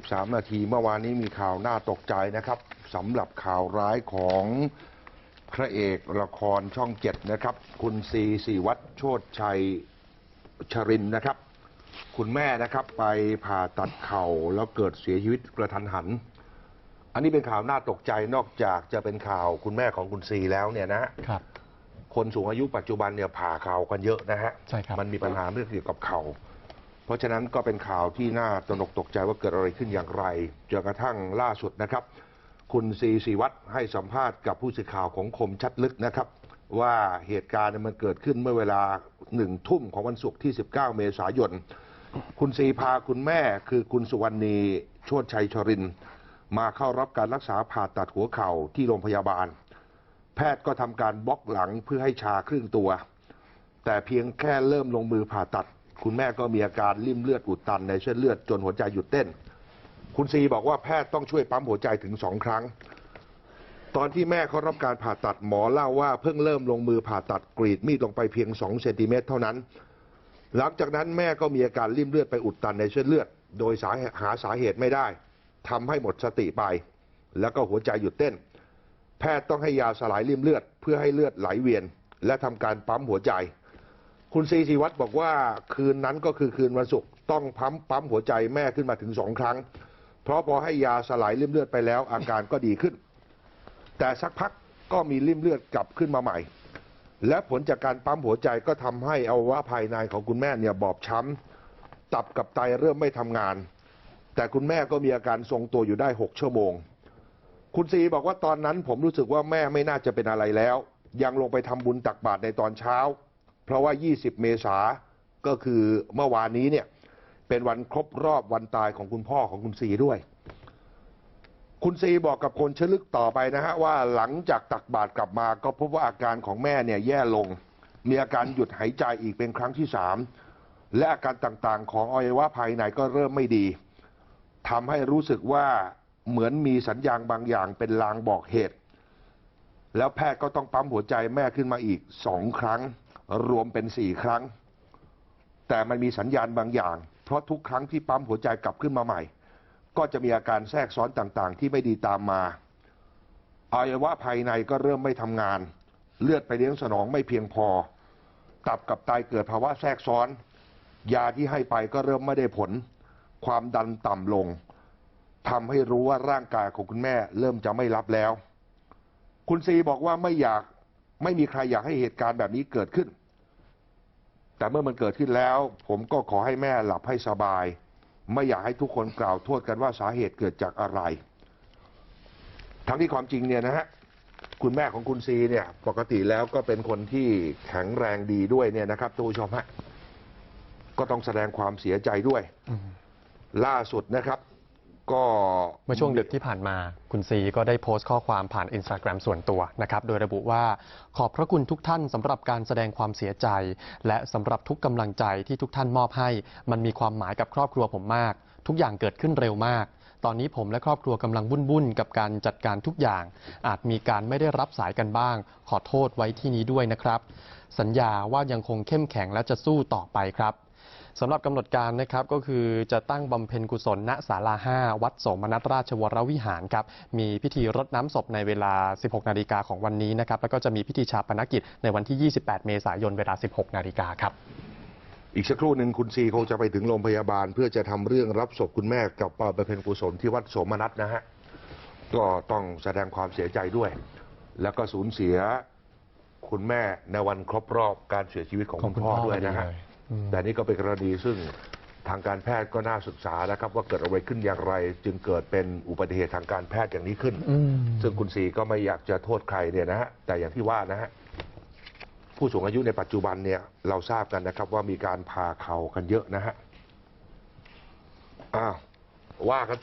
13 นาที เมื่อวานนี้มีข่าวน่าตกใจนะครับสำหรับข่าวร้ายของพระเอกละครช่องเจ็ดนะครับ คุณซีสีวัตรโชดชัยชรินทร์นะครับ คุณแม่นะครับไปผ่าตัดเข่าแล้วเกิดเสียชีวิตกระทันหัน อันนี้เป็นข่าวน่าตกใจนอกจากจะเป็นข่าวคุณแม่ของคุณซีแล้วเนี่ยนะครับ คนสูงอายุปัจจุบันเนี่ยผ่าเข่ากันเยอะนะฮะใช่ครับมันมีปัญหาเรื่องเกี่ยวกับเข่า เพราะฉะนั้นก็เป็นข่าวที่น่าตระหนกตกใจว่าเกิดอะไรขึ้นอย่างไรจนกระทั่งล่าสุดนะครับ คุณซีสีวัตรให้สัมภาษณ์กับผู้สื่อข่าวของคมชัดลึกนะครับ ว่าเหตุการณ์มันเกิดขึ้นเมื่อเวลาหนึ่งทุ่มของวันศุกร์ที่ 19 เมษายน คุณซีพาคุณแม่คือคุณสุวรรณีโชติชัยชริน มาเข้ารับการรักษาผ่าตัดหัวเข่าที่โรงพยาบาล แพทย์ก็ทำการบล็อกหลังเพื่อให้ชาครึ่งตัว แต่เพียงแค่เริ่มลงมือผ่าตัด คุณแม่ก็มีอาการริ่มเลือดอุดตันในเส้นเลือดจนหัวใจหยุดเต้น คุณซีบอกว่าแพทย์ต้องช่วยปั๊มหัวใจถึงสองครั้ง ตอนที่แม่เขารับการผ่าตัดหมอเล่าว่าเพิ่งเริ่มลงมือผ่าตัดกรีดมีดลงไปเพียง2เซนติเมตรเท่านั้น หลังจากนั้นแม่ก็มีอาการริ่มเลือดไปอุดตันในเส้นเลือด โดยสาหาสาเหตุไม่ได้ทำให้หมดสติไป แล้วก็หัวใจหยุดเต้น แพทย์ต้องให้ยาสลายริ่มเลือด เพื่อให้เลือดไหลเวียน และทำการปั๊มหัวใจ คุณซีศิวัตรบอกว่าคืนนั้นก็คือคืนวันศุกร์ต้องปั๊มปั๊มหัวใจแม่ขึ้นมาถึงสองครั้ง เพราะพอให้ยาสลายริ่มเลือดไปแล้ว อาการก็ดีขึ้น แต่สักพักก็มีริ่มเลือดกลับขึ้นมาใหม่ และผลจากการปั๊มหัวใจก็ทำให้อวัยวะภายในของคุณแม่เนี่ยบอบช้ำตับกับไตเริ่มไม่ทำงาน แต่คุณแม่ก็มีอาการทรงตัวอยู่ได้6ชั่วโมง คุณซีบอกว่าตอนนั้นผมรู้สึกว่าแม่ไม่น่าจะเป็นอะไรแล้ว ยังลงไปทำบุญตักบาตรในตอนเช้า ราะว่า 20 เมษาก็คือเมื่อวานนี้เนี่ยเป็นวันครบรอบวันตายของคุณพ่อของคุณซีด้วย คุณซีบอกกับคนชลึกต่อไปนะฮะว่าหลังจากตักบาตรกลับมา ก็พบว่าอาการของแม่เนี่ยแย่ลง มีอาการหยุดหายใจอีกเป็นครั้งที่สามและอาการต่างๆ ของอวัยวะภายในก็เริ่มไม่ดีทำให้รู้สึกว่าเหมือนมีสัญญาณบางอย่างเป็นลางบอกเหตุ แล้วแพทย์ก็ต้องปั๊มหัวใจแม่ขึ้นมาอีกสองครั้ง รวมเป็นสี่ครั้ง แต่มันมีสัญญาณบางอย่าง เพราะทุกครั้งที่ปั๊มหัวใจกลับขึ้นมาใหม่ ก็จะมีอาการแทรกซ้อนต่างๆ ที่ไม่ดีตามมาอวัยวะภายในก็เริ่มไม่ทำงาน เลือดไปเลี้ยงสนองไม่เพียงพอ ตับกับไตเกิดภาวะแทรกซ้อน ยาที่ให้ไปก็เริ่มไม่ได้ผล ความดันต่ำลงทำให้รู้ว่าร่างกายของคุณแม่เริ่มจะไม่รับแล้ว คุณซีบอกว่าไม่อยากไม่มีใครอยากให้เหตุการณ์แบบนี้เกิดขึ้น แต่เมื่อมันเกิดขึ้นแล้ว ผมก็ขอให้แม่หลับให้สบาย ไม่อยากให้ทุกคนกล่าวโทษกันว่าสาเหตุเกิดจากอะไร ทั้งที่ความจริงเนี่ยนะฮะคุณแม่ของคุณซีเนี่ย ปกติแล้วก็เป็นคนที่แข็งแรงดีด้วยเนี่ยนะครับทุกผู้ชมฮะก็ต้องแสดงความเสียใจด้วยอืมล่าสุดนะครับ ก็เมื่อช่วงดึกที่ผ่านมาคุณซีก็ได้โพสต์ข้อความผ่านอินสตาแกรมส่วนตัวนะครับโดยระบุว่าขอบพระคุณทุกท่านสำหรับการแสดงความเสียใจ และสำหรับทุกกำลังใจที่ทุกท่านมอบให้ มันมีความหมายกับครอบครัวผมมาก ทุกอย่างเกิดขึ้นเร็วมาก ตอนนี้ผมและครอบครัวกำลังวุ่นๆกับการจัดการทุกอย่าง อาจมีการไม่ได้รับสายกันบ้าง ขอโทษไว้ที่นี้ด้วยนะครับ สัญญาว่ายังคงเข้มแข็งและจะสู้ต่อไปครับ สำหรับกำหนดการนะครับก็คือจะตั้งบำเพ็ญกุศลณศาลา 5 วัดโสมนัสราชวรวิหารครับมีพิธีรดน้ำศพในเวลา 16 นาฬิกาของวันนี้นะครับแล้วก็จะมีพิธีชาปนกิจในวันที่ 28 เมษายนเวลา 16 นาฬิกาครับอีกสักครู่หนึ่งคุณซีคงจะไปถึงโรงพยาบาล เพื่อจะทำเรื่องรับศพคุณแม่กับไปเป็นกุศลที่วัดโสมนัสนะฮะก็ต้องแสดงความเสียใจด้วย แล้วก็สูญเสียคุณแม่ในวันครบรอบการเสียชีวิตของคุณพ่อด้วยนะฮะ แต่นี่ก็เป็นกรณีซึ่งทางการแพทย์ก็น่าศึกษานะครับ ว่าเกิดอะไรขึ้นอย่างไร จึงเกิดเป็นอุบัติเหตุทางการแพทย์อย่างนี้ขึ้นอืมซึ่งคุณสีก็ไม่อยากจะโทษใครเนี่ยนะฮะแต่อย่างที่ว่านะฮะผู้สูงอายุในปัจจุบันเนี่ยเราทราบกันนะครับ ว่ามีการผ่าเข่ากันเยอะนะฮะอ้าวว่ากันต่อ